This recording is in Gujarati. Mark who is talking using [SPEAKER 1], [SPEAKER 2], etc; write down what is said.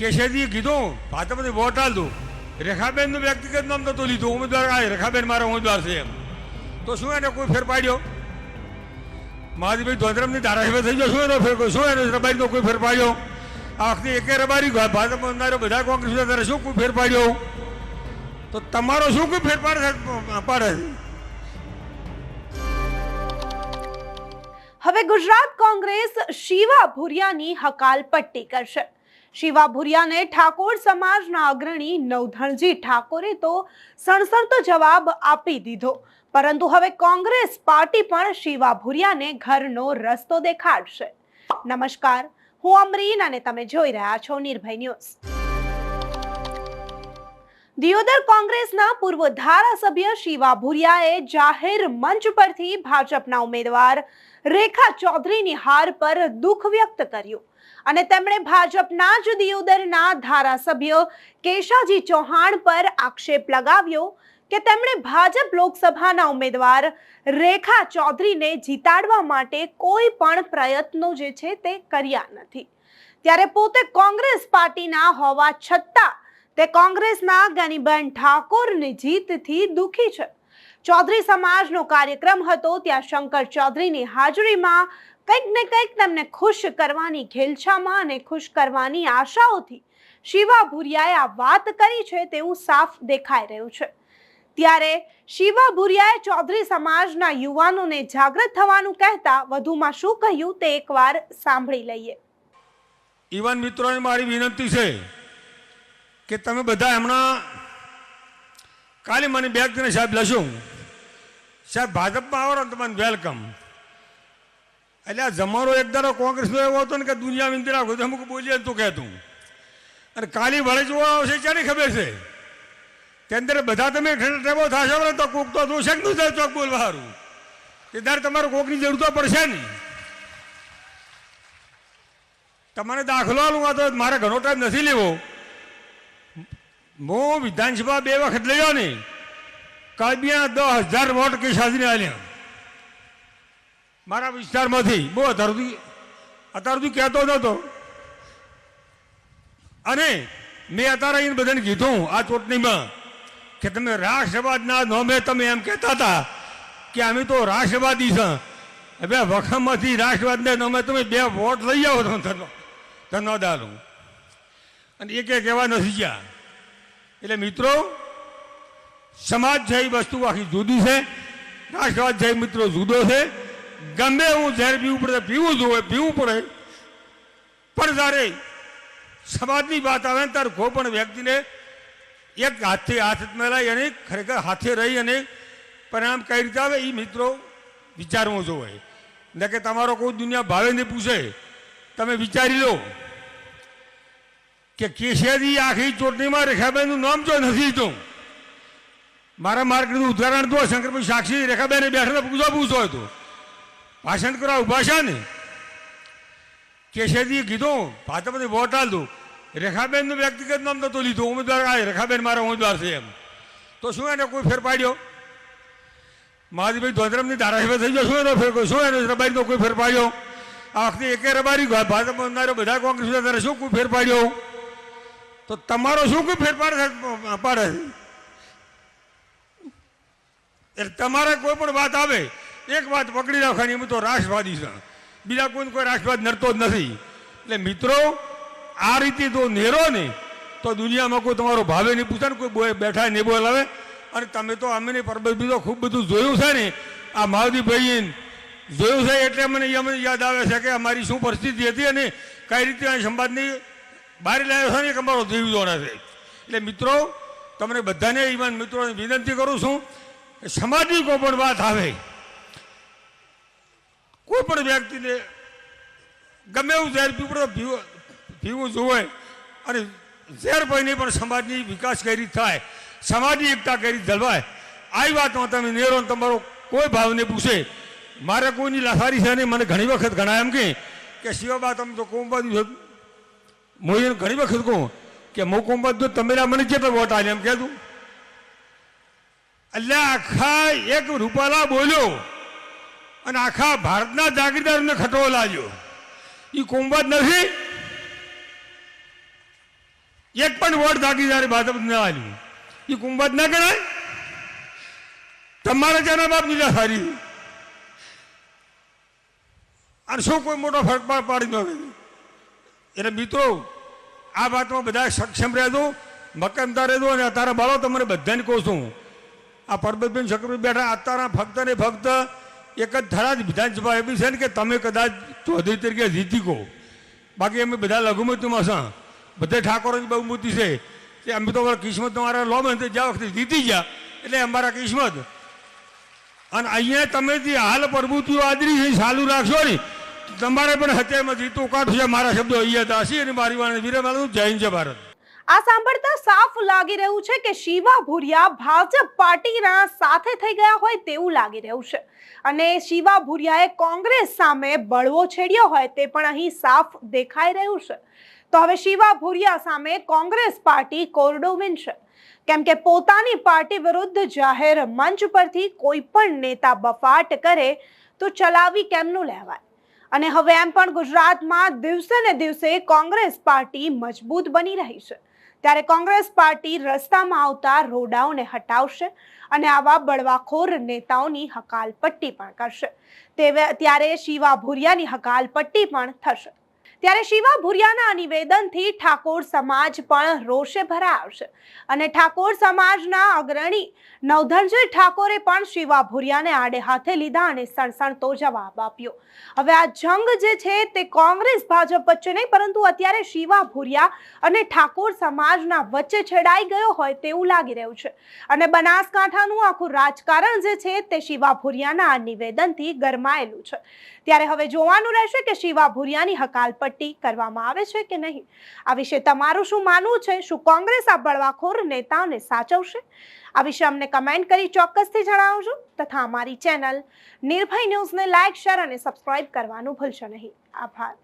[SPEAKER 1] કેશેજીએ કીધું ભાજપને વોટ આલતું રેખાબેનનું વ્યક્તિગત નામ તો લીધું. ઉમેદવાર આ રેખાબેન મારા ઉમેદવાર છે એમ. તો શું એને કોઈ ફેર પાડ્યો? મહાદેવભાઈ ધોધરમની ધારાસભ્ય થઈ ગયો. શું એનો ફેર શું એનો રબારીનો કોઈ ફેર પાડ્યો? આ વખતે એકે રબારી ભાજપ ઉમેદવારો બધા કોંગ્રેસ ઉમેદવારો શું કોઈ ફેર પાડ્યો? તો તમારો શું કોઈ ફેરફાર પાડે પાડે
[SPEAKER 2] હવે ગુજરાત કોંગ્રેસ શિવા ભુરિયાની હકાલ પટ્ટી કરશે. શિવા ભુરિયાને ઠાકોર સમાજના અગ્રણી નવધણજી ઠાકોરે તો સણસણતો જવાબ આપી દીધો. પરંતુ હવે કોંગ્રેસ પાર્ટી પણ શિવા ભુરિયાને ઘરનો રસ્તો દેખાડશે. નમસ્કાર, હું અમરીન અને તમે જોઈ રહ્યા છો નિર્ભય ન્યૂઝ. દિયોદર કોંગ્રેસના પૂર્વ ધારાસભ્ય શિવા ભુરિયાએ જાહેર મંચ પરથી ભાજપના ઉમેદવાર રેખા ચૌધરીની હાર પર દુઃખ વ્યક્ત કર્યું. અને તેમણે ભાજપના જ દિયોદરના ધારાસભ્ય કેશાજી ચૌહાણ પર આક્ષેપ લગાવ્યો કે તેમણે ભાજપ લોકસભાના ઉમેદવાર રેખા ચૌધરીને જીતાડવા માટે કોઈ પણ પ્રયત્નો જે છે તે કર્યા નથી. ત્યારે પોતે કોંગ્રેસ પાર્ટીના હોવા છતાં તે કોંગ્રેસના ગનીબેન ઠાકોરની જીતથી દુઃખી છે. ચૌધરી સમાજનો કાર્યક્રમ હતો ત્યાં શંકર ચૌધરીની હાજરીમાં કંઈક ને કંઈક તેમને ખુશ કરવાની ખેલછામાં અને ખુશ કરવાની આશાઓથી શિવા ભુરિયાએ આ વાત કરી છે તેવું સાફ દેખાઈ રહ્યું છે. ત્યારે શિવા ભુરિયાએ ચૌધરી સમાજના યુવાનોને જાગૃત થવાનું કહેતા વધુમાં શું કહ્યું તે એકવાર સાંભળી લઈએ.
[SPEAKER 1] યુવાન મિત્રોને મારી વિનંતી છે કે તમે બધા હમણાં કાલે મને બે દિને સાહેબ લશું સાહેબ, ભાજપમાં આવો ને તમને વેલકમ એટલે આ જમારો એક ધારો કોંગ્રેસનો એવો હતો ને કે દુનિયા વિંદરા ખુદ અમુક બોલીએ ને તું કહેતું અને કાલી વળે જોવા આવશે ક્યાંની ખબર છે? તે અંદર બધા તમે ટેબો થશો ને તો કોક તો જોશે કે નહીં ચોક બોલવા સારું એ ત્યારે તમારે કોકની જરૂર તો પડશે નહીં. તમારે દાખલો આલું આ તો મારે ઘણો ટાઈમ નથી લેવો. હું વિધાનસભા બે વખત લઈ ને કાબિયા દસ હજાર વોટ કે સાધીને આવ્યા મારા વિસ્તારમાંથી બહુ અત્યાર સુધી અત્યાર સુધી કહેતો નહોતો અને મેં અત્યારે આવીને બધાને કીધું આ ચૂંટણીમાં કે તમે રાષ્ટ્રવાદના નોમે તમે એમ કહેતા હતા કે અમે તો રાષ્ટ્રવાદી છે. હવે વખમમાંથી રાષ્ટ્રવાદના નોમે તમે બે વોટ લઈ આવો ધન્યવાદ અને એક કહેવા નથી ગયા. એટલે મિત્રો, સમાજ જેવી વસ્તુ આખી જુદી છે, રાષ્ટ્રવાદ જેવી મિત્રો જુદો છે. ગમે હું ઝેર પીવું પડે પીવું જોઈએ પીવું પડે. પણ જ્યારે સમાજની વાત આવે ને, ત્યારે કોઈ પણ વ્યક્તિને એક હાથથી હાથ મેળાય અને ખરેખર હાથે રહી અને પરિણામ કઈ રીતે આવે એ મિત્રો વિચારવું જોઈએ. ને કે તમારો કોઈ દુનિયા ભાવે નહીં પૂછે, તમે વિચારી લો. કે કેશિયાજી આખી ચૂંટણીમાં રેખાબેનનું નામ જો નથી તો? મારા માર્ગનું ઉદાહરણ તો શંકરભાઈ સાક્ષી, રેખાબેને બેઠા પૂછો પૂછો હતો ભાષણ કરવા ઊભા છે ને? કેશિયાજીએ કીધું, ભાજપને વોટ આલતું રેખાબેનનું વ્યક્તિગત નામ નહોતું લીધું, ઉમેદવાર આ રેખાબેન મારા ઉમેદવાર છે એમ. તો શું એને કોઈ ફેર પાડ્યો? મહાદીભાઈ ધોધરમની ધારાસભ્ય થઈ ગયો, શું એનો ફેર શું એનો રબારીનો કોઈ ફેર પાડ્યો? આ વખતે એકે રબારી, ભાજપ બધા કોંગ્રેસ શું કોઈ ફેર પાડ્યો? તો તમારો શું કોઈ ફેરફાર પડે એટલે તમારે કોઈ પણ વાત આવે, એક વાત પકડી રાખવાની અમે તો રાષ્ટ્રવાદી છે. બીજા કોઈ કોઈ રાષ્ટ્રવાદ નડતો જ નથી. એટલે મિત્રો, આ રીતે તો નેરો ને, તો દુનિયામાં કોઈ તમારો ભાવે નહીં પૂછે ને કોઈ બેઠા નહીં બોલાવે અને તમે તો અમેની પરબત બીજો ખૂબ બધું જોયું છે ને, આ માવદીભાઈ જોયું છે એટલે મને યાદ આવે છે કે અમારી શું પરિસ્થિતિ હતી અને કઈ રીતે અહીં સંવાદની બહાર લાવ્યો છે ને એક અમારો દેવ નથી. એટલે મિત્રો, તમને બધાને ઈમાન મિત્રોને વિનંતી કરું છું કે સમાજની કોઈ પણ વાત આવે, કોઈ પણ વ્યક્તિને ગમે એવું ઝેર પીપડો પીવું જોવે અને ઝેર પહીને પણ સમાજની વિકાસ કઈ રીતે થાય, સમાજની એકતા કઈ રીતે જળવાય આવી વાતમાં તમે નેરો તમારો કોઈ ભાવને પૂછે, મારે કોઈની લાસારી છે નહીં, મને ઘણી વખત ઘણા એમ કે કે શિવાબા, તમે તો કોમ છો. હું ઘણી વખત કહું કે તો તમે મને કેટલો વોટ આવ્યો એમ કહેતું. એટલે આખા એક રૂપાલા બોલ્યો અને આખા ભારતના જાગીરદારને ખટો લાગ્યો. એ કુંભત નથી. એક પણ વોટ જાગીરદારે ભાજપ ના આવ્યું એ કુંભત ના ગણાય? તમારે જેના બાપ દીધા સારી અને શું કોઈ મોટો ફરક પાડી ન એટલે મિત્રો, આ વાતમાં બધા સક્ષમ રહેજો મકમતા રહેજો અને અત્યારે બાળો તમને બધાને કહું છું. આ પરબતબેન શકરભાઈ બેઠા, અત્યારે ફક્ત ને ફક્ત એક જ થરાદ વિધાનસભા એવી છે ને કે તમે કદાચ ચૌધરી તરીકે જીતી કહો બાકી અમે બધા લઘુમતીમાં છે. બધા ઠાકોરોની બહુમતી છે. કે અમે તો કિસ્મત તમારા લો ને જ્યાં વખતે જીતી ગયા, એટલે અમારા કિસ્મત. અને અહીંયા તમે જે હાલ પ્રભુતિઓ આદરી છે, ચાલુ રાખશો ને તમારે પણ હત્યામાં જીતું કાઢું છે. મારા શબ્દો અહીંયા દાસી અને મારી વાણી વીરે મારું જય હિન્દ ભારત.
[SPEAKER 2] આ સાંભળતા સાફ લાગી રહ્યું છે કે શિવા ભુરિયા ભાજપ પાર્ટીના સાથે થઈ ગયા હોય તેવું લાગી રહ્યું છે. અને શિવા ભુરિયાએ કોંગ્રેસ સામે બળવો છેડ્યો હોય તે પણ અહીં સાફ દેખાઈ રહ્યું છે. તો હવે શિવા ભુરિયા સામે કોંગ્રેસ પાર્ટી કોરડો વિનશે. કેમ કે પોતાની પાર્ટી વિરુદ્ધ જાહેર મંચ પરથી કોઈ પણ નેતા બફાટ કરે તો ચલાવી કેમનું લેવાય? અને હવે એમ પણ ગુજરાતમાં દિવસે ને દિવસે કોંગ્રેસ પાર્ટી મજબૂત બની રહી છે. ત્યારે કોંગ્રેસ પાર્ટી રસ્તામાં આવતા રોડાઓને હટાવશે અને આવા બળવાખોર નેતાઓની હકાલપટ્ટી પણ કરશે. તે ત્યારે શિવા ભુરિયાની હકાલપટ્ટી પણ થશે. ત્યારે શિવા ભુરિયાના નિવેદનથી ઠાકોર સમાજ પણ રોષે ભરાશે અને ઠાકોર સમાજના અગ્રણી નવધનજી ઠાકોરે પણ શિવા ભુરિયાને આડે હાથે લીધા અને સણસણતો જવાબ આપ્યો. હવે આ જંગ જે છે તે કોંગ્રેસ ભાજપ વચ્ચે નહીં, પરંતુ અત્યારે શિવા ભુરિયા અને ઠાકોર સમાજના વચ્ચે છેડાઈ ગયો હોય તેવું લાગી રહ્યું છે. અને બનાસકાંઠાનું આખું રાજકારણ જે છે તે શિવા ભુરિયાના નિવેદનથી ગરમાયેલું છે. ત્યારે હવે જોવાનું રહેશે કે શિવા ભુરિયાની હકાલપટ્ટી કરવામાં આવે છે કે નહીં? આ વિશે તમારું શું માનવું છે? શું કોંગ્રેસ આ બળવાખોર નેતાઓને સાચવશે? આ વિશે અમને કમેન્ટ કરી ચોક્કસથી જણાવજો. તથા અમારી ચેનલ નિર્ભય ન્યૂઝને લાઇક, શેર અને સબસ્ક્રાઇબ કરવાનું ભૂલશો નહીં. આભાર.